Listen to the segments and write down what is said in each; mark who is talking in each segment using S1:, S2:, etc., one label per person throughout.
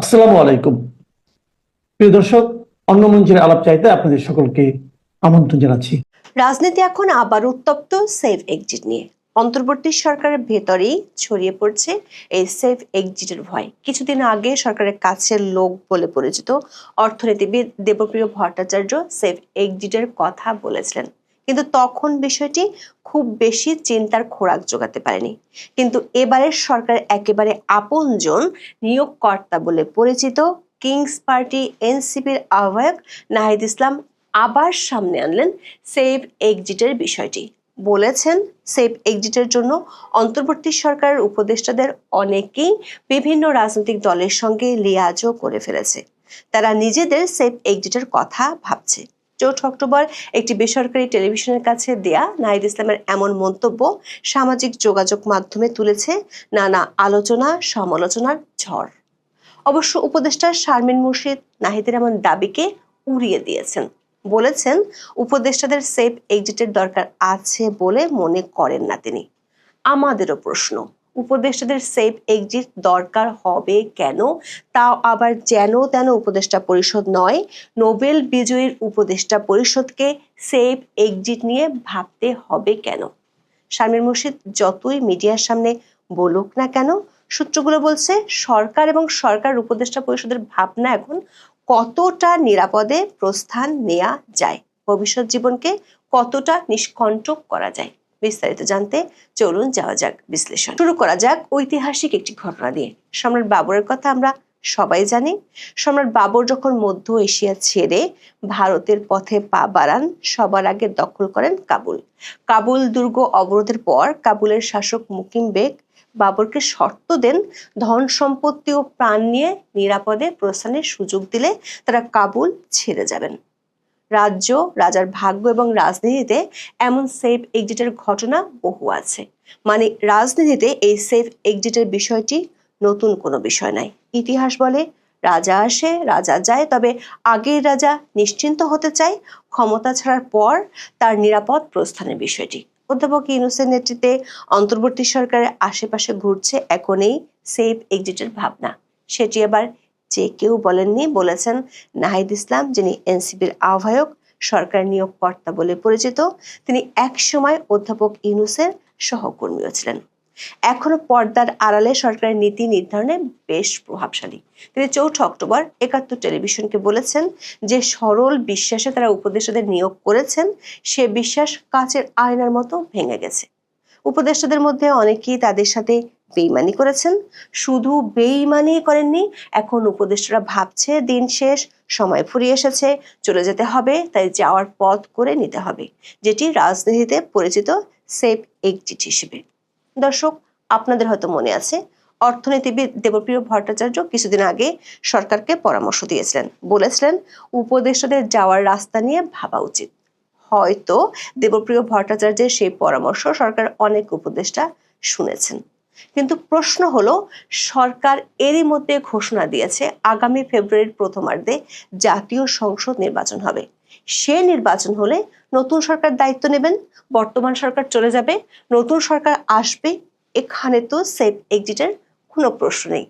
S1: আসসালামু আলাইকুম। প্রিয় দর্শক, অন্য মঞ্চের আলাপ চাইতে আপনাদের সকলকে আমন্ত্রণ জানাচ্ছি।
S2: রাজনীতি এখন আবার উত্তপ্ত সেফ এক্সিট নিয়ে। অন্তর্বর্তী সরকারের ভেতরেই ছড়িয়ে পড়ছে এই সেফ এক্সিটের ভয়। কিছুদিন আগে সরকারের কাছের লোক বলে পরিচিত অর্থনীতিবিদ দেবপ্রিয় ভট্টাচার্য সেফ এক্সিটের কথা বলেছিলেন। কিন্তু তখন বিষয়টি খুব বেশি চিন্তার খোরাক জোগাতে পারেনি। কিন্তু এবারের সরকার একেবারে আপনজন নিয়োগকর্তা বলে পরিচিত কিংস পার্টি এনসিপির আহ্বায়ক নাহিদ ইসলাম আবার সামনে আনলেন সেভ এক্সিটের বিষয়টি। বলেছেন সেভ এক্সিটের জন্য অন্তর্বর্তী সরকারের উপদেষ্টাদের অনেকেই বিভিন্ন রাজনৈতিক দলের সঙ্গে লিয়াজও করে ফেলেছে। তারা নিজেদের সেভ এক্সিটের কথা ভাবছে। চৌঠা অক্টোবর একটি বেসরকারি টেলিভিশনের কাছে দেয়া নাহিদ ইসলামের এমন মন্তব্য সামাজিক যোগাযোগ মাধ্যমে তুলেছে নানা আলোচনা, সমালোচনার ঝড়। অবশ্য উপদেষ্টা শারমিন মুর্শিদ নাহিদের এমন দাবিকে উড়িয়ে দিয়েছেন। বলেছেন, উপদেষ্টাদের সেফ এক্সিটের দরকার আছে বলে মনে করেন না তিনি। আমাদেরও প্রশ্ন। উপদেষ্টাদের সেফ এক্সিট দরকার হবে কেন? তাও আবার যেন তেন উপদেষ্টা পরিষদ নয়, নোবেল বিজয়ীর উপদেষ্টা পরিষদকে সেফ এক্সিট নিয়ে ভাবতে হবে কেন? শারমিন মুর্শিদ, যতই মিডিয়ার সামনে বলুক না কেন, সূত্রগুলো বলছে সরকার এবং সরকার উপদেষ্টা পরিষদের ভাবনা এখন কতটা নিরাপদে প্রস্থান নেওয়া যায়? ভবিষ্যৎ জীবনকে কতটা নিষ্কণ্টক করা যায়? বিস্তারিত জানতে চলুন যাওয়া যাক, বিশ্লেষণ। শুরু করা যাক ঐতিহাসিক একটি ঘটনা দিয়ে। সম্রাট বাবরের কথা আমরা সবাই জানি। সম্রাট বাবর যখন মধ্য এশিয়া ছেড়ে ভারতের পথে পা বাড়ান, সবার আগে দখল করেন কাবুল। কাবুল দুর্গ অবরোধের পর কাবুলের শাসক মুকিম বেগ বাবরকে শর্ত দেন ধন সম্পত্তি ও প্রাণ নিয়ে নিরাপদে প্রস্থানের সুযোগ দিলে তারা কাবুল ছেড়ে যাবেন। রাজ্য, রাজার ভাগ্য এবং রাজনীতিতে এমন সেফ এক্সিটের ঘটনা বহু আছে। মানে রাজনীতিতে এই সেফ এক্সিটের বিষয়টি নতুন কোনো বিষয় নাই ইতিহাস বলে রাজা আসে, রাজা যায়, তবে আগের রাজা নিশ্চিন্ত হতে চায় ক্ষমতা ছাড়ার পর তার নিরাপদ প্রস্থানের বিষয়টি। অধ্যাপক ইউনুসের নেতৃত্বে অন্তর্বর্তী সরকারের আশেপাশে ঘুরছে এখন এই সেফ এক্সিটের ভাবনা। সেটি আবার যে কেউ বলেননি, বলেছেন নাহিদ ইসলাম, যিনি এনসিপির আহ্বায়ক, সরকার নিয়োগকর্তা বলে পরিচিত। তিনি একসময় অধ্যাপক ইউনুসের সহকর্মীও ছিলেন। এখনও পর্দার আড়ালে সরকারের নীতি নির্ধারণে বেশ প্রভাবশালী। তিনি চৌঠা অক্টোবর একাত্তর টেলিভিশনকে বলেছেন যে, সরল বিশ্বাসে তারা উপদেষ্টাদের নিয়োগ করেছেন, সে বিশ্বাস কাচের আয়নার মতো ভেঙে গেছে। উপদেষ্টাদের মধ্যে অনেকেই তাদের সাথে বেইমানি করেছেন। শুধু বেইমানি করেননি, এখন উপদেষ্টারা ভাবছে দিন শেষ, সময় ফুরিয়ে এসেছে, চলে যেতে হবে, তাই যাওয়ার পথ করে নিতে হবে, যেটি রাজনীতিতে পরিচিত সেফ এক্সিট হিসেবে। দর্শক, আপনাদের হয়তো মনে আছে, অর্থনীতিবিদ দেবপ্রিয় ভট্টাচার্য কিছুদিন আগে সরকারকে পরামর্শ দিয়েছিলেন। বলেছিলেন, উপদেষ্টাদের যাওয়ার রাস্তা নিয়ে ভাবা উচিত। হয়তো দেবপ্রিয় ভট্টাচার্যের সেই পরামর্শ সরকার অনেক উপদেষ্টা শুনেছেন। কিন্তু প্রশ্ন হলো, সরকার এরই মধ্যে ঘোষণা দিয়েছে আগামী ফেব্রুয়ারির প্রথমার্ধে জাতীয় সংসদ নির্বাচন হবে। সে নির্বাচন হলে নতুন সরকার দায়িত্ব নেবেন, বর্তমান সরকার চলে যাবে, নতুন সরকার আসবে, এখানে তো সেফ এক্সিটের কোনো প্রশ্ন নেই।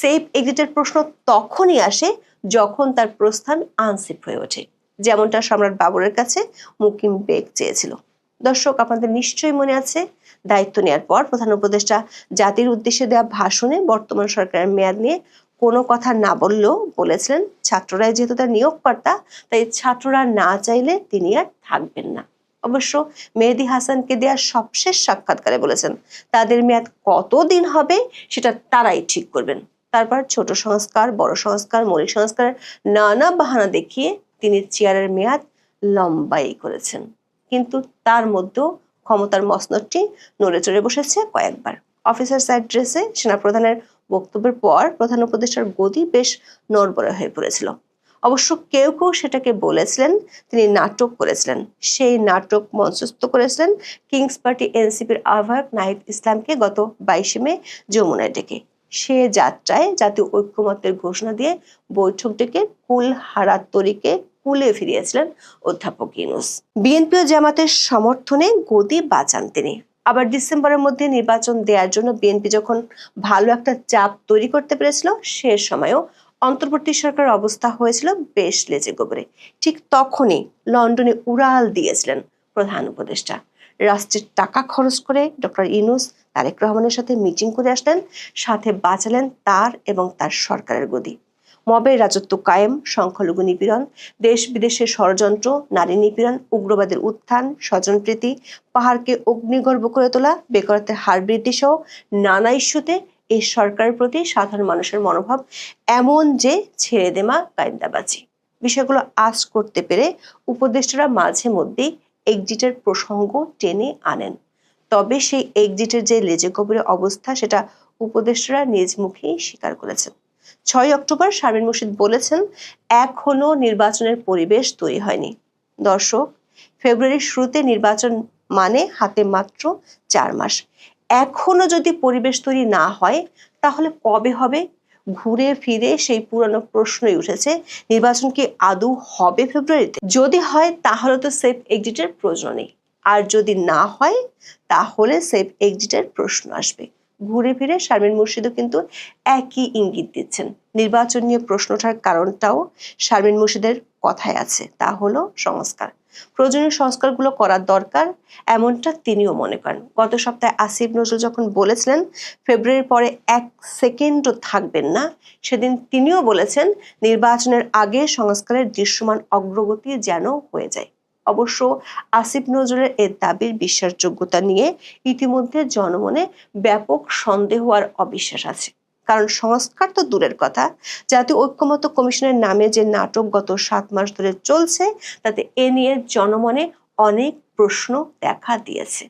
S2: সেফ এক্সিটের প্রশ্ন তখনই আসে যখন তার প্রস্থান আনসেফ হয়ে ওঠে, যেমনটা সম্রাট বাবরের কাছে মুকিম বেগ চেয়েছিল। দর্শক, আপনাদের নিশ্চয়ই মনে আছে দায়িত্ব নেওয়ার পর প্রধান উপদেষ্টা জাতির উদ্দেশ্যে দেওয়া ভাষণে বর্তমান সরকারের মেয়াদ নিয়ে কোনো কথা না বললেও বলেছিলেন ছাত্ররাই যেহেতু তার নিয়োগকর্তা, তাই ছাত্ররা না চাইলে তিনি আর থাকবেন না। অবশ্য মেহেদি হাসানকে দেওয়া সবশেষ সাক্ষাৎকারে বলেছেন, তাদের মেয়াদ কতদিন হবে সেটা তারাই ঠিক করবেন। তারপর ছোট সংস্কার, বড় সংস্কার, মৌলিক সংস্কার, নানা বাহানা দেখিয়ে তিনি চেয়ারের মেয়াদ লম্বাই করেছেন। কিন্তু তার মধ্যেও ক্ষমতার মসনদটি নড়ে চড়ে বসেছে কয়েকবার। অফিসার্স অ্যাড্রেসে সেনাপ্রধানের বক্তব্যের পর প্রধান উপদেষ্টার গদি বেশ নড়বড়ে হয়ে পড়েছিল। অবশ্য কেউ কেউ সেটাকে বলেছিলেন, তিনি নাটক করেছিলেন। সেই নাটক মঞ্চস্থ করেছিলেন কিংস পার্টি এনসিপির আহ্বায়ক নাহিদ ইসলামকে গত বাইশে মে যমুনায় ডেকে। সে যাত্রায় জাতীয় ঐক্যমত্যের ঘোষণা দিয়ে বৈঠক ডেকে কুল হারাত তরিকে কুলে ফিরিয়েছিলেন অধ্যাপক ইউনুস। বিএনপি ও জামাতের সমর্থনে গদি বাঁচান তিনি। আবার ডিসেম্বরের মধ্যে নির্বাচন দেওয়ার জন্য বিএনপি যখন ভালো একটা চাপ তৈরি করতে পেরেছিল, সে সময়ও অন্তর্বর্তী সরকারের অবস্থা হয়েছিল বেশ লেজে গোবরে। ঠিক তখনই লন্ডনে উড়াল দিয়েছিলেন প্রধান উপদেষ্টা। রাষ্ট্রের টাকা খরচ করে ডক্টর ইনুস তারেক রহমানের সাথে মিটিং করে আসলেন, সাথে বাঁচালেন তার এবং তার সরকারের গদি। মবের রাজত্ব কায়েম, সংখ্যালঘু নিপীড়ন, দেশ বিদেশের ষড়যন্ত্র, নারী নিপীড়ন, উগ্রবাদের উত্থান স্বজনপ্রীতি পাহাড়কে অগ্নিগর্ভ করে তোলা, বেকারত্বের হার বৃদ্ধি সহ নানা ইস্যুতে এই সরকারের প্রতি সাধারণ মানুষের মনোভাব এমন যে ছেড়ে দেমা কায়দাবাজি বিষয়গুলো আজ করতে পেরে উপদেষ্টারা মাঝে মধ্যেই এক্সিটের প্রসঙ্গ টেনে আনেন। তবে সেই এক্সিটের যে লেজে কবরের অবস্থা, সেটা উপদেষ্টারা নিজ মুখেই স্বীকার করেছেন। ছয় অক্টোবর শারমিন মুর্শিদ বলেছেন, এখনও নির্বাচনের পরিবেশ তৈরি হয়নি। দর্শক, ফেব্রুয়ারির শুরুতে নির্বাচন মানে হাতে মাত্র চার মাস। এখনও যদি পরিবেশ তৈরি না হয়, তাহলে কবে হবে? ঘুরে ফিরে সেই পুরনো প্রশ্নই উঠেছে, নির্বাচন কি আদৌ হবে ফেব্রুয়ারিতে? যদি হয়, তাহলে তো সেফ এক্সিটের প্রয়োজন নেই। আর যদি না হয়, তাহলে সেফ এক্সিটের প্রশ্ন আসবে। ঘুরে ফিরে শারমিন মুর্শিদও কিন্তু একই ইঙ্গিত দিচ্ছেন। নির্বাচন নিয়ে প্রশ্ন ওঠার কারণটাও শারমিন মুর্শিদের কথায় আছে, তা হলো সংস্কার। প্রয়োজনীয় সংস্কারগুলো করার দরকার, এমনটা তিনিও মনে করেন। গত সপ্তাহে আসিফ নজরুল যখন বলেছিলেন, ফেব্রুয়ারির পরে এক সেকেন্ডও থাকবেন না, সেদিন তিনিও বলেছেন, নির্বাচনের আগে সংস্কারের দৃশ্যমান অগ্রগতি যেন হয়ে যায়। অবশ্য আসিফ নজরুলের এ দাবির বিশ্বাসযোগ্যতা নিয়ে ইতিমধ্যে জনমনে ব্যাপক সন্দেহ আর অবিশ্বাস আছে। কারণ সংস্কার তো দূরের কথা। জাতীয় ঐক্যমত্য কমিশনের নামে যে নাটক গত সাত মাস ধরে চলছে, তাতে এ নিয়ে জনমনে অনেক প্রশ্ন দেখা দিয়েছে।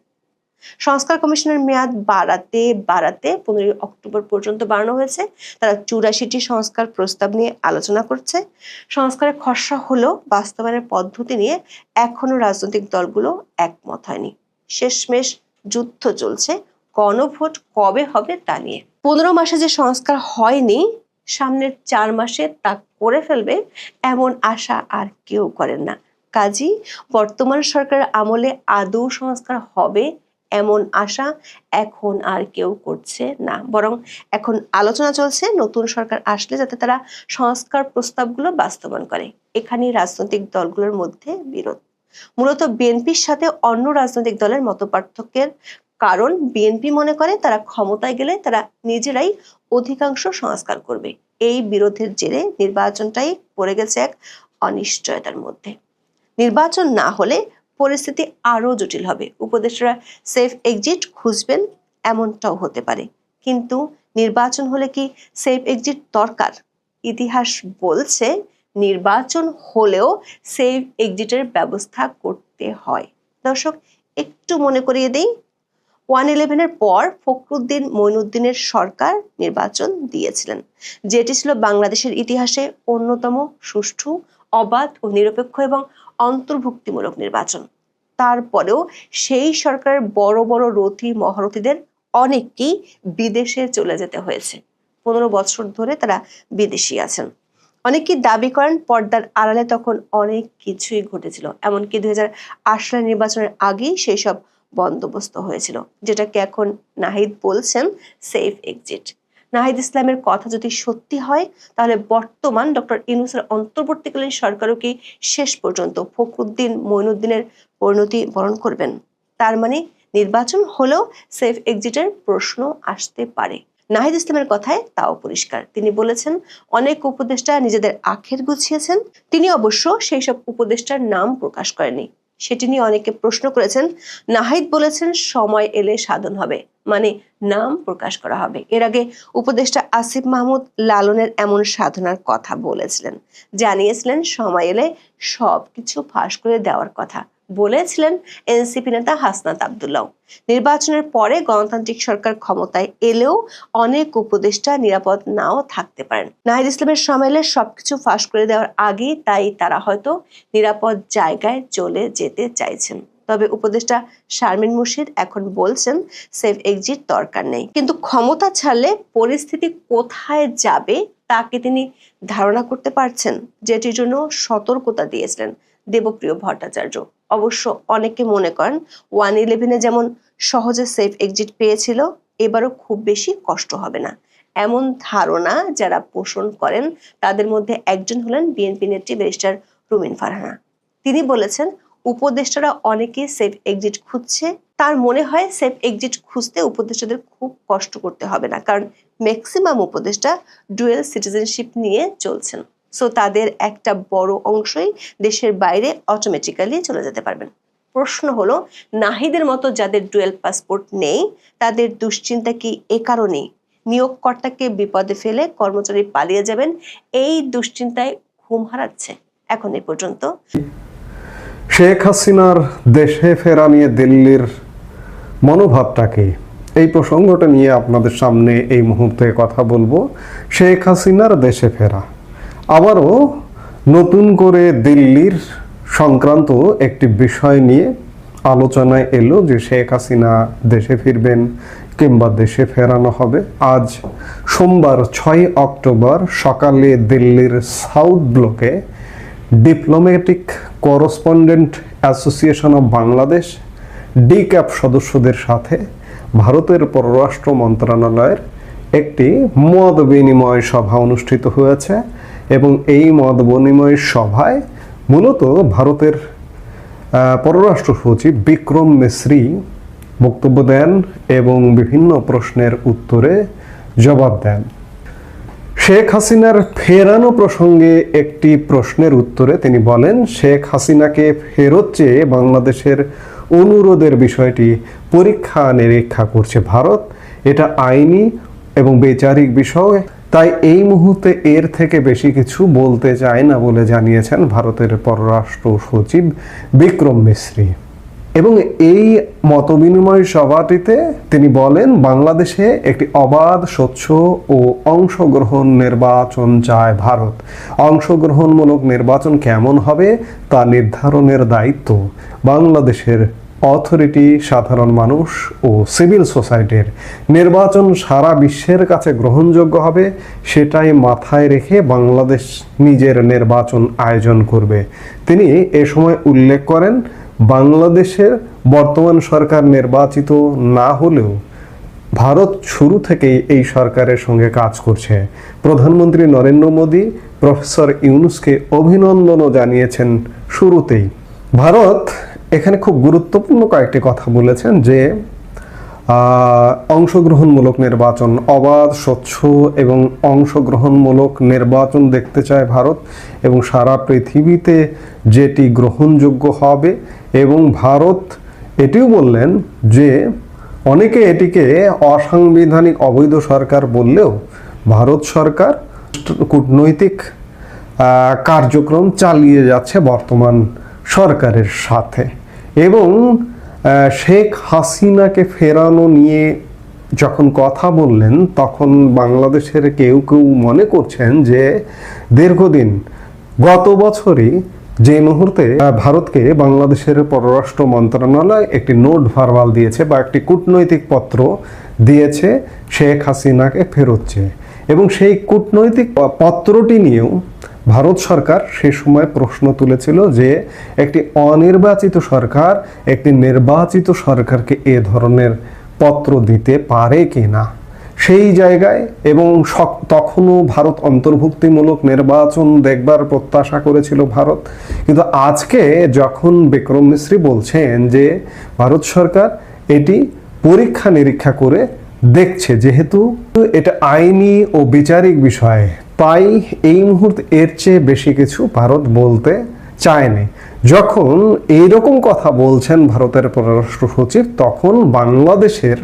S2: সংস্কার কমিশনের মেয়াদ বাড়াতে বাড়াতে পনেরোই অক্টোবর পর্যন্ত বাড়ানো হয়েছে। তারা চুরাশিটি সংস্কার প্রস্তাব নিয়ে আলোচনা করছে। সংস্কারের খসড়া হলেও বাস্তবায়নের পদ্ধতি নিয়ে এখনও রাজনৈতিক দলগুলো একমত হয়নি। শেষমেশ যুদ্ধ চলছে। গণভোট কবে হবে তা নিয়ে। পনেরো মাসে যে সংস্কার হয়নি, সামনের চার মাসে তা করে ফেলবে এমন আশা আর কেউ করেন না। কাজী, বর্তমান সরকারের আমলে আদৌ সংস্কার হবে এমন আশা এখন আর কেউ করছে না। বরং এখন আলোচনা চলছে নতুন সরকার আসলে যাতে তারা সংস্কার প্রস্তাবগুলো বাস্তবায়ন করে। এখানে রাজনৈতিক দলগুলোর মধ্যে বিরোধ। মূলত বিএনপির সাথে অন্য রাজনৈতিক দলের মত কারণ বিএনপি মনে করে তারা ক্ষমতায় গেলে তারা নিজেরাই অধিকাংশ সংস্কার করবে। এই বিরোধের জেরে নির্বাচনটাই পড়ে গেছে এক অনিশ্চয়তার মধ্যে। নির্বাচন না হলে পরিস্থিতি আরও জটিল হবে। উপদেষ্টারা সেফ এক্সিট খুঁজবেন এমনটাও হতে পারে। কিন্তু নির্বাচন হলে কি সেফ এক্সিট দরকার? ইতিহাস বলছে নির্বাচন হলেও সেফ এক্সিটের ব্যবস্থা করতে হয়। দর্শক, একটু মনে করিয়ে দেই, ওয়ান ইলেভেনের পর ফখরুদ্দিন মঈনুদ্দিনের সরকার নির্বাচন দিয়েছিলেন। যেটি ছিল বাংলাদেশের ইতিহাসে অন্যতম সুষ্ঠু, অবাধ ও নিরপেক্ষ এবং অন্তর্ভুক্তিমূলক নির্বাচন। তারপরেও সেই সরকারের বড় বড় রথী, মহারথীদের অনেককেই বিদেশে চলে যেতে হয়েছে। পনেরো বছর ধরে তারা বিদেশি আছেন। অনেকেই দাবি করেন পর্দার আড়ালে তখন অনেক কিছুই ঘটেছিল। এমনকি দুই হাজার আট সালের নির্বাচনের আগেই সেই সব বন্দোবস্ত হয়েছিল, যেটাকে এখন নাহিদ বলছেন সেফ এক্সিট। নাহিদ ইসলামের কথা যদি সত্যি হয়, তাহলে বর্তমান ডক্টর ইনুসের অন্তর্বর্তীকালীন সরকারও কি শেষ পর্যন্ত ফখরুদ্দিন মঈনুদ্দিনের পরিণতি বরণ করবেন? তার মানে নির্বাচন হলেও সেফ এক্সিটের প্রশ্ন আসতে পারে। নাহিদ ইসলামের কথায় তাও পরিষ্কার। তিনি বলেছেন, অনেক উপদেষ্টা নিজেদের আখের গুছিয়েছেন। তিনি অবশ্য সেই সব উপদেষ্টার নাম প্রকাশ করেনি সেটি নিয়ে অনেকে প্রশ্ন করেছেন। নাহিদ বলেছেন, সময় এলে সাধন হবে মানে নাম প্রকাশ করা হবে। এর আগে উপদেষ্টা আসিফ মাহমুদ লালনের এমন সাধনার কথা বলেছিলেন। জানিয়েছিলেন, সময় এলে সব কিছু ফাঁস করে দেওয়ার কথা। বলেছিলেন এনসিপি নেতা হাসনাত আবদুল্লাহ। নির্বাচনের পরে গণতান্ত্রিক সরকার ক্ষমতায় এলেও অনেক উপদেষ্টা নিরাপদ নাও থাকতে পারেন। নাহিদ ইসলামের সমাইলে সবকিছু ফাঁস করে দেওয়ার আগেই তাই তারা হয়তো নিরাপদ জায়গায় চলে যেতে চাইছেন। তবে উপদেষ্টা শারমিন মুর্শিদ এখন বলছেন, সেফ এক্সিট দরকার নেই। কিন্তু ক্ষমতা ছাড়লে পরিস্থিতি কোথায় যাবে তাকে তিনি ধারণা করতে পারছেন, যেটির জন্য সতর্কতা দিয়েছিলেন দেবপ্রিয় ভট্টাচার্য। অবশ্য অনেকে মনে করেন ওয়ান ইলেভেনে যেমন সহজে সেফ এক্সিট পেয়েছিল, এবারও খুব বেশি কষ্ট হবে না। এমন ধারণা যারা পোষণ করেন, তাদের মধ্যে একজন হলেন বিএনপি নেত্রী ব্যারিস্টার রুমিন ফারহানা। তিনি বলেছেন, উপদেষ্টারা অনেকে সেফ এক্সিট খুঁজছে। তার মনে হয় সেফ এক্সিট খুঁজতে উপদেষ্টাদের খুব কষ্ট করতে হবে না, কারণ ম্যাক্সিমাম উপদেষ্টা ডুয়েল সিটিজেনশিপ নিয়ে চলছেন। সো তাদের একটা বড় অংশই দেশের বাইরে অটোমেটিক্যালি চলে যেতে পারবেন। প্রশ্ন হলো, নাহিদের মতো যাদের ডুয়েল পাসপোর্ট নেই, তাদের দুশ্চিন্তা কি এ কারণেই? নিয়োগকর্তাকে বিপদে ফেলে কর্মচারী পালিয়ে যাবেন, এই দুশ্চিন্তায় ঘুম হারাচ্ছে। এখন এই পর্যন্ত।
S3: শেখ হাসিনার দেশে ফেরা নিয়ে দিল্লির মনোভাবটা কি? এই প্রসঙ্গটা নিয়ে আপনাদের সামনে এই মুহূর্তে কথা বলব। শেখ হাসিনার দেশে ফেরা। আবারও নতুন করে দিল্লির সংক্রান্ত একটি বিষয় নিয়ে আলোচনায় এলো যে শেখ হাসিনা দেশে ফিরবেন কিংবা দেশে ফেরানো হবে। আজ সোমবার ছয় অক্টোবর সকালে দিল্লির সাউথ ব্লকে diplomatic correspondent association of Bangladesh, DCAB সদস্যদের সাথে ভারতের পররাষ্ট্র মন্ত্রণালয়ের একটি মত বিনিময় সভা অনুষ্ঠিত হয়েছে। এবং এই মত বিনিময় সভায় মূলত ভারতের পররাষ্ট্র সচিব বিক্রম মিশ্রি বক্তব্য দেন এবং বিভিন্ন প্রশ্নের উত্তরে জবাব দেন। শেখ হাসিনার ফেরানো প্রসঙ্গে একটি প্রশ্নের উত্তরে তিনি বলেন, শেখ হাসিনাকে ফেরত চেয়ে বাংলাদেশের অনুরোধের বিষয়টি পরীক্ষা নিরীক্ষা করছে ভারত। এটা আইনি এবং বিচারিক বিষয়। তাই এই মুহূর্তে এর থেকে বেশি কিছু বলতে চায় না বলে জানিয়েছেন ভারতের পররাষ্ট্র সচিব বিক্রম মিশ্রি এবং এই মতবিনিময় সভাটিতে তিনি বলেন, বাংলাদেশে একটি অবাধ, স্বচ্ছ ও অংশগ্রহণ নির্বাচন চায় ভারত। অংশগ্রহণমূলক নির্বাচন কেমন হবে তা নির্ধারণের দায়িত্ব বাংলাদেশের অথরিটি, সাধারণ মানুষ ও সিভিল সোসাইটির নির্বাচন সারা বিশ্বের কাছে গ্রহণযোগ্য হবে, সেটাই মাথায় রেখে বাংলাদেশ নিজের নির্বাচন আয়োজন করবে। তিনি এ সময় উল্লেখ করেন, বাংলাদেশের বর্তমান সরকার নির্বাচিত না হলেও ভারত শুরু থেকেই এই সরকারের সঙ্গে কাজ করছে। প্রধানমন্ত্রী নরেন্দ্র মোদী, প্রফেসর ইউনুসকে অভিনন্দনও জানিয়েছেন শুরুতেই। ভারত এখানে খুব গুরুত্বপূর্ণ কয়েকটি কথা বলেছেন যে অংশগ্রহণমূলক নির্বাচন অবাধ, স্বচ্ছ এবং অংশগ্রহণমূলক নির্বাচন দেখতে চায় ভারত এবং সারা পৃথিবীতে যেটি গ্রহণযোগ্য হবে এবং ভারত এটিও বললেন যে, অনেকে এটিকে অসাংবিধানিক অবৈধ সরকার বললেও ভারত সরকার কূটনৈতিক কার্যক্রম চালিয়ে যাচ্ছে বর্তমান সরকারের সাথে। এবং শেখ হাসিনাকে ফেরানো নিয়ে যখন কথা বললেন, তখন বাংলাদেশের কেউ কেউ মনে করছেন যে দীর্ঘদিন, গত বছরই যে মুহূর্তে ভারতকে বাংলাদেশের পররাষ্ট্র মন্ত্রণালয় একটি নোট ভারবাল দিয়েছে বা একটি কূটনৈতিক পত্র দিয়েছে, শেখ হাসিনাকে ফেরোচ্ছে এবং সেই কূটনৈতিক পত্রটি নিয়েও ভারত সরকার সে সময় প্রশ্ন তুলেছিল যে একটি অনির্বাচিত সরকার একটি নির্বাচিত সরকারকে এ ধরনের পত্র দিতে পারে কি না সেই জায়গায় এবং তখনও ভারত অন্তর্ভুক্তিমূলক নির্বাচন দেখবার প্রত্যাশা করেছিল ভারত। কিন্তু আজকে যখন বিক্রম মিশ্রি বলছেন যে ভারত সরকার এটি পরীক্ষা নিরীক্ষা করে দেখছে, যেহেতু এটা আইনি ও বিচারিক বিষয় তাই এই মুহূর্তে এর চেয়ে বেশি কিছু ভারত বলতে চায়নি। যখন এইরকম কথা বলছেন ভারতের পররাষ্ট্র সচিব, তখন বাংলাদেশের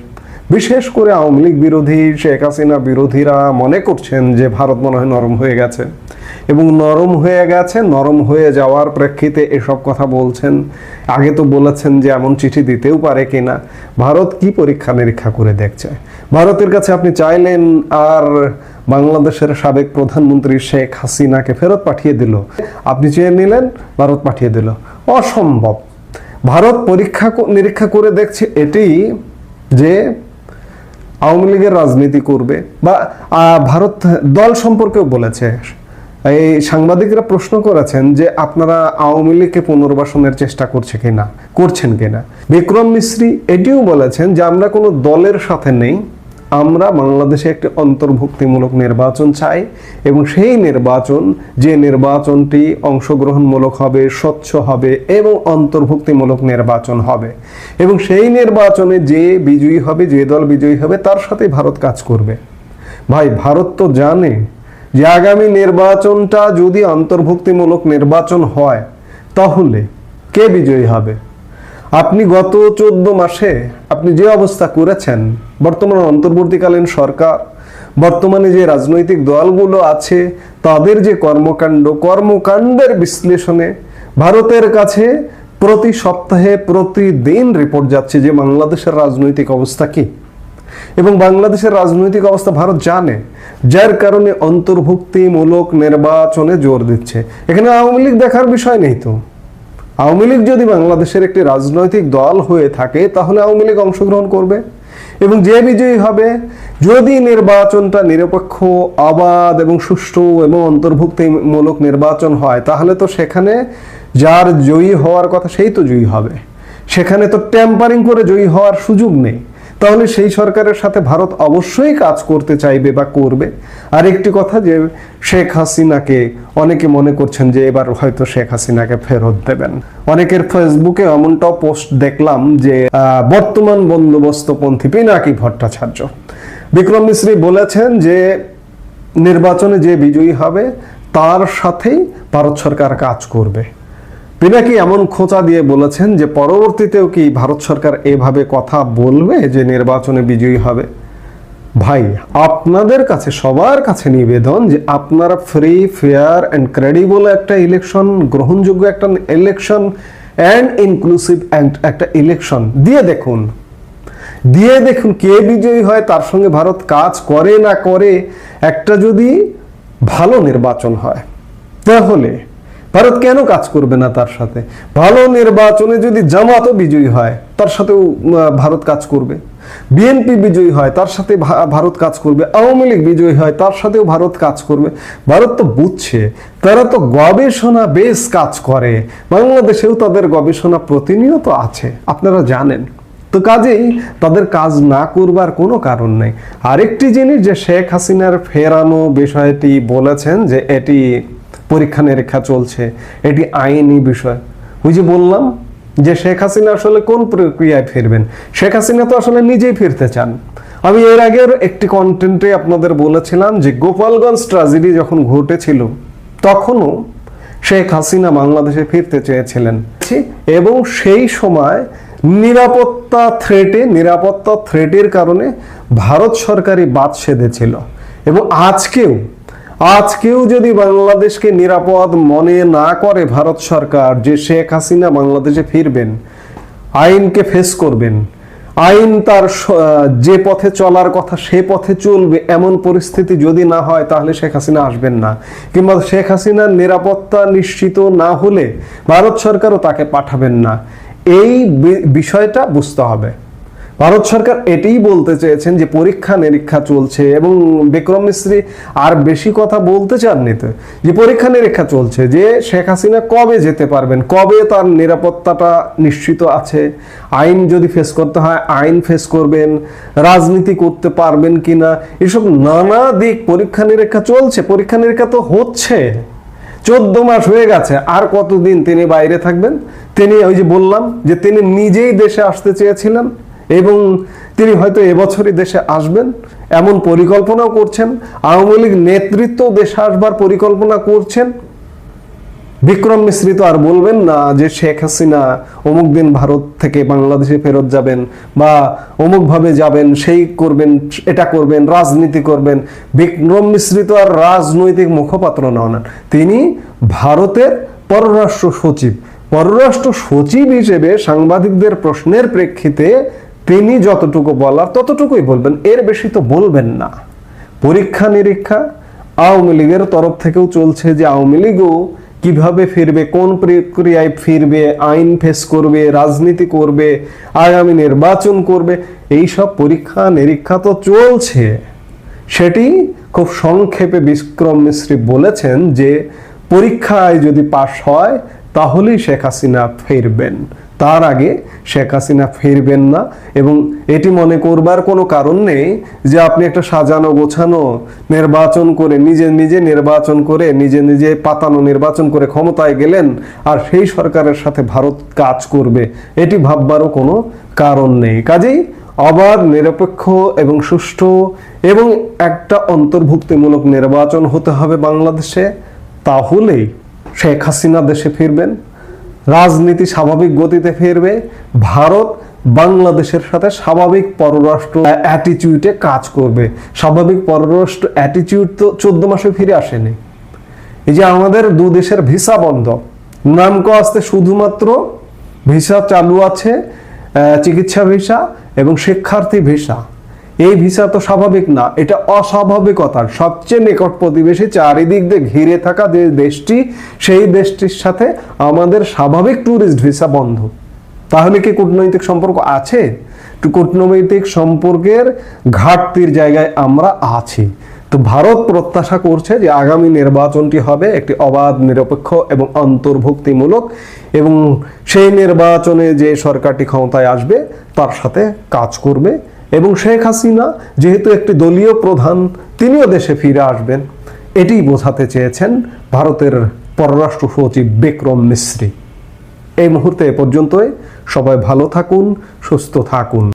S3: বিশেষ করে আওয়ামী লীগ বিরোধী, শেখ হাসিনা বিরোধীরা মনে করছেন যে ভারত মনে হয় নরম হয়ে গেছে। এবং নরম হয়ে গেছে, নরম হয়ে যাওয়ার প্রেক্ষিতে এসব কথা বলছেন। আগে তো বলেছেন যে এমন চিঠি দিতেও পারে কিনা। ভারত কি পরীক্ষা নিরীক্ষা করে দেখছে? ভারতের কাছে আপনি চাইলেন আর বাংলাদেশের সাবেক প্রধানমন্ত্রী শেখ হাসিনাকে ফেরত পাঠিয়ে দিল। আপনি চেয়ে নিলেন, ভারত পাঠিয়ে দিল। অসম্ভব। ভারত পরীক্ষা নিরীক্ষা করে দেখছে এটি যে আওয়ামী লীগের রাজনীতি করবে বা ভারত দল সম্পর্কেও বলেছে। এই সাংবাদিকরা প্রশ্ন করেছেন যে আপনারা আওয়ামী লীগকে পুনর্বাসনের চেষ্টা করছে কিনা, করছেন কিনা। বিক্রম মিশ্রী এটিও বলেছেন যে আমরা কোনো দলের সাথে নেই। আমরা বাংলাদেশে একটি অন্তর্ভুক্তিমূলক নির্বাচন চাই এবং সেই নির্বাচন, যে নির্বাচনটি অংশগ্রহণমূলক হবে, স্বচ্ছ হবে এবং অন্তর্ভুক্তিমূলক নির্বাচন হবে এবং সেই নির্বাচনে যে বিজয়ী হবে, যে দল বিজয়ী হবে, তার সাথে ভারত কাজ করবে। ভাই, ভারত তো জানে যে আগামী নির্বাচনটা যদি অন্তর্ভুক্তিমূলক নির্বাচন হয়, তাহলে কে বিজয়ী হবে? আপনি গত চোদ্দ মাসে আপনি যে অবস্থা করেছেন, বর্তমান অন্তর্বর্তীকালীন সরকার, বর্তমানে যে রাজনৈতিক দলগুলো আছে, তাদের যে কর্মকাণ্ড, কর্মকাণ্ডের বিশ্লেষণে ভারতের কাছে প্রতি সপ্তাহে প্রতিদিন রিপোর্ট যাচ্ছে যে বাংলাদেশের রাজনৈতিক অবস্থা কি? এবং বাংলাদেশের রাজনৈতিক অবস্থা ভারত জানে, যার কারণে অন্তর্ভুক্তিমূলক নির্বাচনে জোর দিচ্ছে। এখানে আওয়ামী লীগ দেখার বিষয় নেই তো। আওয়ামী লীগ যদি বাংলাদেশের একটি রাজনৈতিক দল হয়ে থাকে, তাহলে আওয়ামী লীগ অংশগ্রহণ করবে। এবং যে বিজয়ী হবে, যদি নির্বাচনটা নিরপেক্ষ, আবাদ এবং সুষ্ঠু এবং অন্তর্ভুক্তিমূলক নির্বাচন হয়, তাহলে তো সেখানে যার জয়ী হওয়ার কথা, সেই তো জয়ী হবে। সেখানে তো ট্যাম্পারিং করে জয়ী হওয়ার সুযোগ নেই। তাহলে সেই সরকারের সাথে ভারত অবশ্যই কাজ করতে চাইবে বা করবে। আর একটি কথা যে, শেখ হাসিনাকে অনেকে মনে করছেন যে, এবার হয়তো শেখ হাসিনাকে ফেরত দেবেন। অনেকের ফেসবুকে এমনটাও পোস্ট দেখলাম যে বর্তমান বন্দোবস্তপন্থী পিনাকি ভট্টাচার্য। বিক্রম মিশ্রী বলেছেন যে, নির্বাচনে যে বিজয়ী হবে, তার সাথেই ভারত সরকার কাজ করবে। পিনাকি এমন খোঁচা দিয়ে বলেছেন যে পরবর্তীতেও কি ভারত সরকার এভাবে কথা বলবে যে নির্বাচনে বিজয়ী হবে? ভাই, আপনাদের কাছে, সবার কাছে নিবেদন যে আপনারা ফ্রি ফেয়ার অ্যান্ড ক্রেডিবল একটা ইলেকশন গ্রহণযোগ্য একটা ইলেকশন অ্যান্ড ইনক্লুসিভ অ্যান্ড একটা ইলেকশন দিয়ে দেখুন। দিয়ে দেখুন কে বিজয়ী হয়, তার সঙ্গে ভারত কাজ করে না করে একটা যদি ভালো নির্বাচন হয়, তাহলে ভারত কেন কাজ করবে না তার সাথে? ভালো নির্বাচনে যদি জামাতও বিজয়ী হয়, তার সাথেও ভারত কাজ করবে। বিএনপি বিজয়ী হয়, তার সাথে ভারত কাজ করবে। আওয়ামী লীগ বিজয়ী হয়, তার সাথেও ভারত কাজ করবে। ভারত তো বুঝছে, তারা তো গবেষণা বেশ কাজ করে। বাংলাদেশেও তাদের গবেষণা প্রতিনিয়ত আছে, আপনারা জানেন। তো কাজেই তাদের কাজ না করবার কোনো কারণ নেই। আরেকটি জিনিস যে শেখ হাসিনার ফেরানো বিষয়টি বলেছেন যে এটি পরীক্ষা নিরীক্ষা চলছে, এটি আইনি বিষয়। ওই যে বললাম যে শেখ হাসিনা আসলে কোন প্রক্রিয়ায় ফিরবেন? শেখ হাসিনা তো আসলে নিজেই ফিরতে চান। আমি এর আগের একটি কন্টেন্টে আপনাদের বলেছিলাম যে গোপালগঞ্জ ট্রাজেডি যখন ঘটেছিল, তখনও শেখ হাসিনা বাংলাদেশে ফিরতে চেয়েছিলেন। এবং সেই সময় নিরাপত্তা থ্রেটে নিরাপত্তা থ্রেটের কারণে ভারত সরকারই বাদ সেধেছিল। এবং আজকেও আজকেও যদি বাংলাদেশকে নিরাপদ মনে না করে ভারত সরকার, যে শেখ হাসিনা বাংলাদেশে ফিরবেন, আইনকে ফেস করবেন, আইন তার যে পথে চলার কথা সে পথে চলবে, এমন পরিস্থিতি যদি না হয়, তাহলে শেখ হাসিনা আসবেন না। কিংবা শেখ হাসিনার নিরাপত্তা নিশ্চিত না হলে ভারত সরকারও তাকে পাঠাবেন না। এই বিষয়টা বুঝতে হবে। ভারত সরকার এটাই বলতে চেয়েছেন যে পরীক্ষা নিরীক্ষা চলছে এবং বিক্রম মিস্ত্রি আর বেশি কথা বলতে চাননি তো, যে পরীক্ষা নিরীক্ষা চলছে, যে শেখ হাসিনা কবে যেতে পারবেন, কবে তার নিরাপত্তাটা নিশ্চিত আছে, আইন যদি ফেস করতে হয়, আইন ফেস করবেন, রাজনীতি করতে পারবেন কিনা, এসব নানা দিক পরীক্ষা নিরীক্ষা চলছে, পরীক্ষা নিরীক্ষা তো হচ্ছে, চোদ্দ মাস হয়ে গেছে, আর কতদিন তিনি বাইরে থাকবেন? তিনি ওই যে বললাম যে তিনি নিজেই দেশে আসতে চেয়েছিলেন এবং তিনি হয়তো এবছরই দেশে আসবেন, এমন পরিকল্পনাও করছেন, আওয়ামী লীগ নেতৃত্ব দেশে আসবার পরিকল্পনা করছেন। বিক্রম মিশ্রি তো আর বলবেন না যে শেখ হাসিনা অমুক দিন ভারত থেকে বাংলাদেশে ফেরত যাবেন বা অমুক ভাবে যাবেন, সেই করবেন, এটা করবেন, রাজনীতি করবেন। বিক্রম মিশ্রি তো আর রাজনৈতিক মুখপাত্র নন তিনি ভারতের পররাষ্ট্র সচিব। পররাষ্ট্র সচিব হিসেবে সাংবাদিকদের প্রশ্নের প্রেক্ষিতে তিনি যতটুকু বলার ততটুকুই বলবেন। এর বেশি তো বলবেন না। পরীক্ষা নিরীক্ষা আওয়ামী লীগের তরফ থেকেও চলছে যে আওয়ামী লীগও কীভাবে ফিরবে, কোন প্রক্রিয়ায় ফিরবে, আইন ফেস করবে, রাজনীতি করবে, আগামী নির্বাচন করবে এই সব পরীক্ষা নিরীক্ষা তো চলছে। সেটি খুব সংক্ষেপে বিক্রম মিশ্রী বলেছেন যে, পরীক্ষায় যদি পাশ হয়, তাহলেই শেখ হাসিনা ফিরবেন। তার আগে শেখ হাসিনা ফিরবেন না। এবং এটি মনে করবার কোনো কারণ নেই যে আপনি একটা সাজানো গোছানো নির্বাচন করে নিজে নিজে নির্বাচন করে নিজে নিজে পাতানো নির্বাচন করে ক্ষমতায় গেলেন আর সেই সরকারের সাথে ভারত কাজ করবে, এটি ভাববারও কোনো কারণ নেই। কাজেই অবাধ, নিরপেক্ষ এবং সুষ্ঠু এবং একটা অন্তর্ভুক্তিমূলক নির্বাচন হতে হবে বাংলাদেশে। তাহলেই শেখ হাসিনা দেশে ফিরবেন। রাজনীতি স্বাভাবিক গতিতে ফিরবে, ভারত বাংলাদেশের সাথে স্বাভাবিক পররাষ্ট্র অ্যাটিটিউডে কাজ করবে। স্বাভাবিক পররাষ্ট্র অ্যাটিটিউড তো চোদ্দ মাসে ফিরে আসেনি। এই যে আমাদের দু দেশের ভিসা বন্ধ, নামক আসতে শুধুমাত্র ভিসা চালু আছে চিকিৎসা ভিসা এবং শিক্ষার্থী ভিসা। এই ভিসা তো স্বাভাবিক না, এটা অস্বাভাবিকতার। সবচেয়ে নিকট প্রতিবেশী চারিদিক দিয়ে ঘিরে থাকা যে দেশটি, সেই দেশটির সাথে আমাদের স্বাভাবিক ট্যুরিস্ট ভিসা বন্ধ। তাহলে কি কূটনৈতিক সম্পর্ক আছে? কূটনৈতিক সম্পর্কের ঘাটতির জায়গায় আমরা আছি। তো ভারত প্রত্যাশা করছে যে আগামী নির্বাচনটি হবে একটি অবাধ, নিরপেক্ষ এবং অন্তর্ভুক্তিমূলক এবং সেই নির্বাচনে যে সরকারটি ক্ষমতায় আসবে, তার সাথে কাজ করবে এবং শেখ হাসিনা যেহেতু একটি দলীয় প্রধান, তিনিও দেশে ফিরে আসবেন। এটি বোঝাতে চেয়েছেন ভারতের পররাষ্ট্র সচিব বিক্রম মিশ্রী এই মুহূর্তে এ পর্যন্তই। সবাই ভালো থাকুন, সুস্থ থাকুন।